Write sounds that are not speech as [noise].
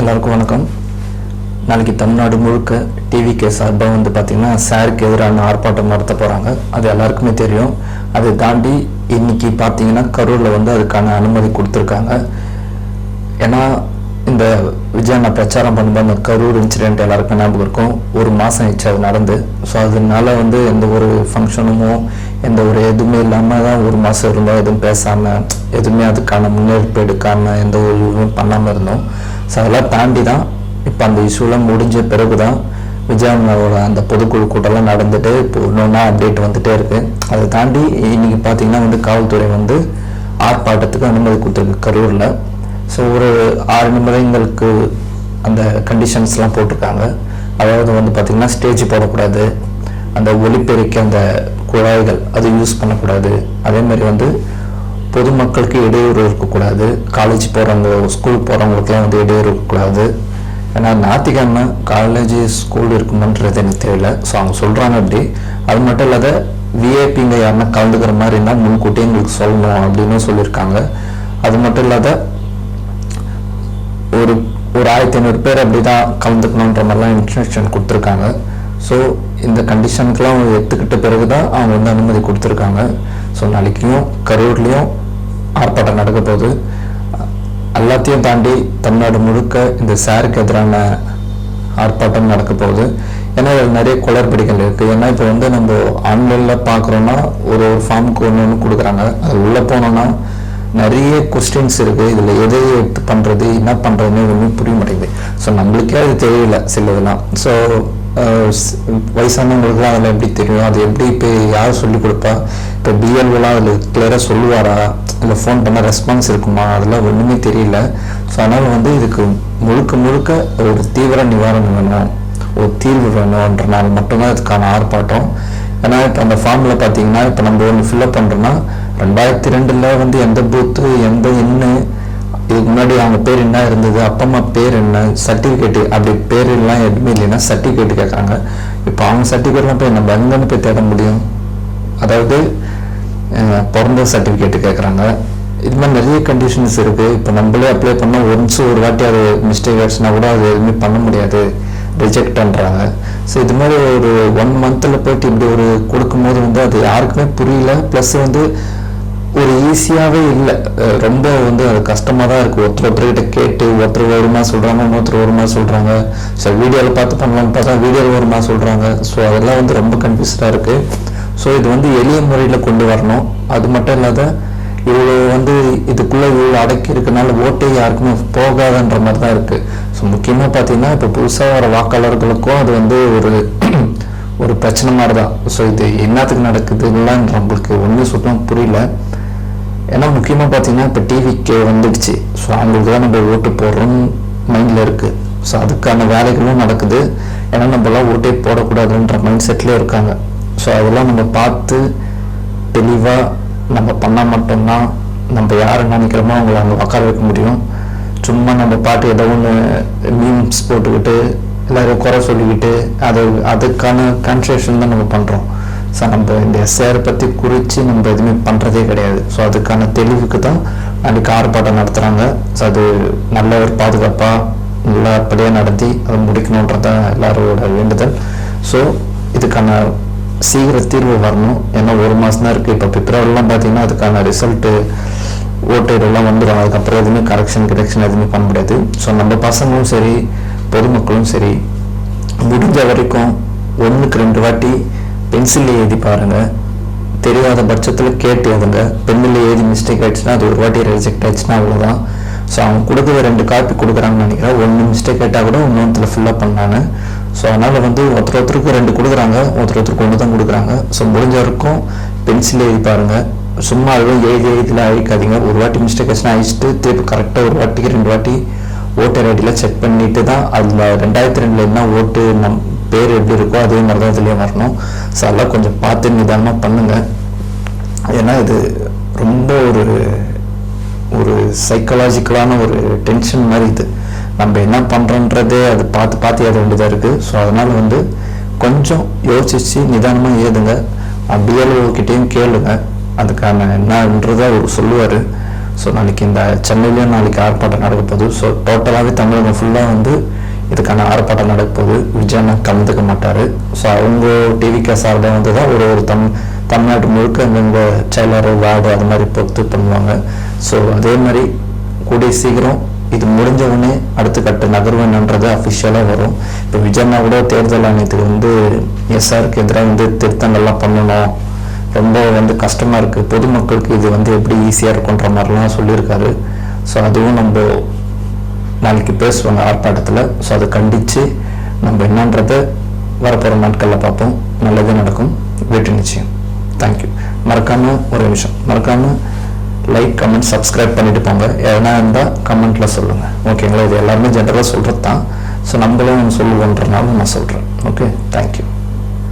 எல்லாருக்கும் வணக்கம். நாளைக்கு தமிழ்நாடு முழுக்க டிவிகே சார்பாக வந்து பார்த்திங்கன்னா சாருக்கு எதிரான ஆர்ப்பாட்டம் நடத்த போகிறாங்க அது எல்லாருக்குமே தெரியும். அதை தாண்டி இன்னைக்கு பார்த்தீங்கன்னா கரூரில் வந்து அதுக்கான அனுமதி கொடுத்துருக்காங்க. ஏன்னா இந்த விஜய் நான் பிரச்சாரம் பண்ணும்போது அந்த கரூர் இன்சிடென்ட் எல்லாருக்கும் ஞாபகம் இருக்கும். ஒரு மாதம் ஆயிடுச்சு அது நடந்து. ஸோ அதனால வந்து எந்த ஒரு ஃபங்க்ஷனுமோ எந்த ஒரு எதுவுமே இல்லாமல் தான் ஒரு மாதம் இருந்தோம். எதுவும் பேசாமல் எதுவுமே அதுக்கான முன்னெடுப்பு எடுக்காமல் எந்த ஒரு இதுவும் பண்ணாமல் இருந்தோம். ஸோ அதெல்லாம் தாண்டி தான் இப்போ அந்த இஷ்யூலாம் முடிஞ்ச பிறகு தான் விஜயாவோட அந்த பொதுக்குழு கூட்டம்லாம் நடந்துட்டு இப்போ ஒன்று அப்டேட் வந்துகிட்டே இருக்குது அதை தாண்டி இன்றைக்கி பார்த்தீங்கன்னா வந்து காவல்துறை வந்து ஆர்ப்பாட்டத்துக்கு அனுமதி கொடுத்துருக்கு கரூரில். ஸோ ஒரு ஆறு நிமிடங்களுக்கு அந்த கண்டிஷன்ஸ்லாம் போட்டிருக்காங்க. அதாவது வந்து பார்த்திங்கன்னா ஸ்டேஜ் போடக்கூடாது. அந்த ஒலிபெருக்கி அந்த குழாய்கள் அது யூஸ் பண்ணக்கூடாது. அதே மாதிரி வந்து பொதுமக்களுக்கு இடையூறு இருக்கக்கூடாது. காலேஜ் போகிறவங்க ஸ்கூல் போகிறவங்களுக்குலாம் வந்து இடையூறு இருக்கக்கூடாது. ஏன்னா ஞாயிற்றுக்கிழமை காலேஜ் ஸ்கூல் இருக்குமன்றது எனக்கு தெரியல. ஸோ அவங்க சொல்கிறாங்க அப்படி. அது மட்டும் இல்லாத விஐபிங்க யாருன்னா கலந்துக்கிற மாதிரி இருந்தால் முன்கூட்டியே எங்களுக்கு சொல்லணும் அப்படின்னு சொல்லியிருக்காங்க. அது மட்டும் இல்லாத ஒரு ஒரு ஆயிரத்தி ஐநூறு பேர் அப்படி தான் கலந்துக்கணுன்ற மாதிரிலாம் இன்ஸ்ட்ரக்ஷன் கொடுத்துருக்காங்க. ஸோ இந்த கண்டிஷனுக்கெலாம் அவங்க எடுத்துக்கிட்ட பிறகு தான் அவங்க வந்து அனுமதி கொடுத்துருக்காங்க. ஸோ நாளைக்கும் கரூர்லேயும் ஆர்ப்பாட்டம் நடக்க போகுது. எல்லாத்தையும் தாண்டி தமிழ்நாடு முழுக்க இந்த சாருக்கு எதிரான ஆர்ப்பாட்டம் நடக்க போகுது. ஏன்னா இதில் நிறைய குளறுபடிகள் இருக்குது ஏன்னா இப்போ வந்து நம்ம ஆன்லைனில் பார்க்குறோன்னா ஒரு ஒரு ஃபார்முக்கு ஒன்று ஒன்று கொடுக்குறாங்க. அது உள்ளே போனோன்னா நிறைய கொஸ்டின்ஸ் இருக்குது இதில் எதை எடுத்து பண்ணுறது என்ன பண்ணுறதுன்னு ஒன்றும் புரிய மாட்டேங்குது. ஸோ நம்மளுக்கே அது தெரியல சில இதெல்லாம் ஸோ வயசானவங்களுக்குலாம் அதில் எப்படி தெரியும்? அது எப்படி இப்போ யார் சொல்லிக் கொடுப்பா? இப்போ பிஎல்ஓலாம் அதில் கிளியராக சொல்லுவாரா? இல்லை ஃபோன் பண்ண ரெஸ்பான்ஸ் இருக்குமா? அதெல்லாம் ஒன்றுமே தெரியல. ஸோ அதனால் வந்து இதுக்கு முழுக்க முழுக்க ஒரு தீவிர நிவாரணம் வேணும். ஒரு தீர்வு வேணுன்றனால மட்டும்தான் இதுக்கான ஆர்ப்பாட்டம். ஏன்னா இப்போ அந்த ஃபார்மில் பார்த்தீங்கன்னா இப்போ நம்ம ஒன்று ஃபில்அப் பண்ணுறோன்னா ரெண்டாயிரத்தி ரெண்டில் வந்து எந்த பூத்து எந்த என்ன இதுக்கு முன்னாடி அவங்க பேர் என்ன இருந்தது அப்பா அம்மா பேர் என்ன சர்டிஃபிகேட்டு அப்படி பேர் எல்லாம் எதுவுமே இல்லைன்னா சர்டிஃபிகேட் கேட்குறாங்க. இப்போ அவங்க சர்டிஃபிகேட்லாம் போய் நம்ம எங்கன்னு போய் தேட முடியும்? அதாவது பிறந்த சர்டிஃபிகேட்டு கேட்குறாங்க இது மாதிரி நிறைய கண்டிஷன்ஸ் இருக்குது இப்போ நம்மளே அப்ளை பண்ணால் ஒன்ஸ் ஒரு வாட்டி அது மிஸ்டேக் ஆச்சுன்னா கூட அது எதுவுமே பண்ண முடியாது. ரிஜெக்ட்ன்றாங்க ஸோ இது மாதிரி ஒரு ஒன் மந்தில் போயிட்டு இப்படி ஒரு கொடுக்கும்போது வந்து அது யாருக்குமே புரியல. ப்ளஸ் வந்து ஒரு ஈஸியாகவே இல்லை. ரொம்ப வந்து அது கஷ்டமாக தான் இருக்குது ஒருத்தர் ஒருத்தர்கிட்ட கேட்டு ஒருத்தர் வருமா சொல்கிறாங்க இன்னொருத்தர் வருமா சொல்கிறாங்க ஸோ வீடியோவில் பார்த்து பண்ணலாம்னு பார்த்தா வீடியோவில் வருமா சொல்கிறாங்க ஸோ அதெல்லாம் வந்து ரொம்ப கன்ஃபியூஸ்டாக இருக்குது ஸோ இது வந்து எளிய முறையில் கொண்டு வரணும். அது மட்டும் இல்லாத இவ்வளோ வந்து இதுக்குள்ளே இவ்வளோ அடக்கி இருக்கனால ஓட்டே யாருக்குமே போகாதன்ற மாதிரி தான் இருக்குது ஸோ முக்கியமாக பார்த்தீங்கன்னா இப்போ புதுசாக வர வாக்காளர்களுக்கும் அது வந்து ஒரு [clears throat] ஒரு பிரச்சனை மாதிரி தான். ஸோ இது என்னத்துக்கு நடக்குதுலாம் நம்மளுக்கு ஒன்றும் சுத்தமாக புரியல. ஏன்னா முக்கியமாக பார்த்தீங்கன்னா இப்போ டிவிக்கு வந்துடுச்சு. ஸோ அவங்களுக்கு தான் நம்ம ஓட்டு போடுறோம்னு மைண்டில் இருக்குது ஸோ அதுக்கான வேலைகளும் நடக்குது. ஏன்னா நம்மளாம் ஓட்டே போடக்கூடாதுன்ற மைண்ட் செட்லேயே இருக்காங்க. ஸோ அதெல்லாம் நம்ம பார்த்து தெளிவாக நம்ம பண்ணால் மட்டும்தான் நம்ம யாரை நினைக்கிறோமோ அவங்கள அங்கே உட்கார வைக்க முடியும். சும்மா நம்ம பாட்டு ஏதோ ஒன்று மீம்ஸ் போட்டுக்கிட்டு எல்லாரும் குறை சொல்லிக்கிட்டு அது அதுக்கான கன்செஷன் தான் நம்ம பண்ணுறோம் ஸோ நம்ம இந்த எஸ்ஆர் பற்றி குறித்து நம்ம எதுவுமே பண்ணுறதே கிடையாது. ஸோ அதுக்கான தெளிவுக்கு தான் நாளைக்கு ஆர்ப்பாட்டம் நடத்துகிறாங்க ஸோ அது நல்ல ஒரு பாதுகாப்பாக நல்லபடியாக நடத்தி அதை முடிக்கணுன்றதான் எல்லாரோட வேண்டுதல். ஸோ இதுக்கான சீக்கிர தீர்வு வரணும். ஏன்னா ஒரு மாதம் தான் இருக்குது இப்போ பிப்ரவரிலாம் பார்த்தீங்கன்னா அதுக்கான ரிசல்ட்டு ஓட்டெல்லாம் வந்துடும் அதுக்கப்புறம் எதுவுமே கரெக்ஷன் கரெக்ஷன் எதுவுமே பண்ண முடியாது. ஸோ நம்ம பசங்களும் சரி பொதுமக்களும் சரி முடிஞ்ச வரைக்கும் ஒன்றுக்கு ரெண்டு வாட்டி பென்சிலில் எழுதி பாருங்கள் தெரியாத பட்சத்தில் கேட்டு எழுதுங்க. பெண்ணில் எழுதி மிஸ்டேக் ஆயிடுச்சுன்னா அது ஒரு வாட்டி ரிஜெக்ட் ஆயிடுச்சுன்னா அவ்வளோதான் ஸோ அவங்க கொடுக்குற ரெண்டு காப்பி கொடுக்குறாங்கன்னு நினைக்கிறேன். ஒன்று மிஸ்டேக் ஆகிட்டால் கூட இன்னொன்றுல ஃபுல்லாக பண்ணாங்க ஸோ அதனால் வந்து ஒருத்தர் ஒருத்தருக்கு ரெண்டு கொடுக்குறாங்க ஒருத்தர் ஒருத்தருக்கு ஒன்று தான் கொடுக்குறாங்க. ஸோ முடிஞ்ச வரைக்கும் பென்சில் எழுதி பாருங்கள் சும்மா அதுவும் எழுதி எழுதியில் அழிக்காதீங்க. ஒரு வாட்டி மிஸ்டேக் ஆச்சுன்னா அழிச்சிட்டு திருப்பி கரெக்டாக ஒரு வாட்டிக்கு ரெண்டு வாட்டி ஓட்டர் ஐடியில் செக் பண்ணிட்டு தான் அதில் ரெண்டாயிரத்தி ரெண்டில் என்ன ஓட்டு நம் பேர் எப்படி இருக்கோ அதே மாதிரி தான் இதுலேயே வரணும். ஸோ அதெல்லாம் கொஞ்சம் பார்த்து நிதானமாக பண்ணுங்கள் ஏன்னா இது ரொம்ப ஒரு ஒரு சைக்கலாஜிக்கலான ஒரு டென்ஷன் மாதிரி இது. நம்ம என்ன பண்ணுறோன்றதே அது பார்த்து பார்த்து ஏத வேண்டியதாக இருக்குது ஸோ அதனால் வந்து கொஞ்சம் யோசிச்சு நிதானமாக ஏதுங்க. பிஎல்ஓ கிட்டேயும் கேளுங்க. அதுக்கான என்னன்றதை அவர் சொல்லுவார். ஸோ நாளைக்கு இந்த சென்னையிலேயும் நாளைக்கு ஆர்ப்பாட்டம் நடக்க போகுது. ஸோ டோட்டலாகவே தமிழகம் ஃபுல்லாக வந்து இதுக்கான ஆர்ப்பாட்டம் நடக்க போகுது. விஜய் கலந்துக்க மாட்டார். ஸோ அவங்க டிவிகே சார்பாக வந்து தான் ஒரு ஒரு தம் தமிழ்நாடு முழுக்க அந்தந்த செயலர் வார்டு அது மாதிரி பொறுத்து பண்ணுவாங்க. ஸோ அதே மாதிரி கூடிய சீக்கிரம் இது முடிஞ்ச உடனே அடுத்த கட்ட நகர்வுன்றது அஃபிஷியலாக வரும். இப்போ விஜய்னா கூட தேர்தல் ஆணையத்துக்கு வந்து எஸ்ஆருக்கு எதிராக வந்து திருத்தங்கள்லாம் பண்ணணும். ரொம்ப வந்து கஷ்டமாக இருக்குது பொதுமக்களுக்கு இது வந்து எப்படி ஈஸியாக இருக்குன்ற மாதிரிலாம் சொல்லியிருக்காரு. ஸோ அதுவும் நம்ம நாளைக்கு பேசுவாங்க ஆர்ப்பாட்டத்தில். ஸோ அதை கண்டித்து நம்ம என்னன்றதை வரப்போகிற நாட்களில் பார்ப்போம். நல்லதே நடக்கும். வெற்றி நிச்சயம். தேங்க்யூ மறக்காமல் ஒரு நிமிஷம். மறக்காமல் லைக் கமெண்ட் சப்ஸ்கிரைப் பண்ணிட்டு போங்க. எதனா இருந்தால் கமெண்ட்டில் சொல்லுங்கள் ஓகேங்களா இது எல்லாருமே ஜென்ரலாக சொல்கிறது தான் ஸோ நம்மளும் சொல்லுவோன்றனால நான் சொல்கிறேன் ஓகே தேங்க்யூ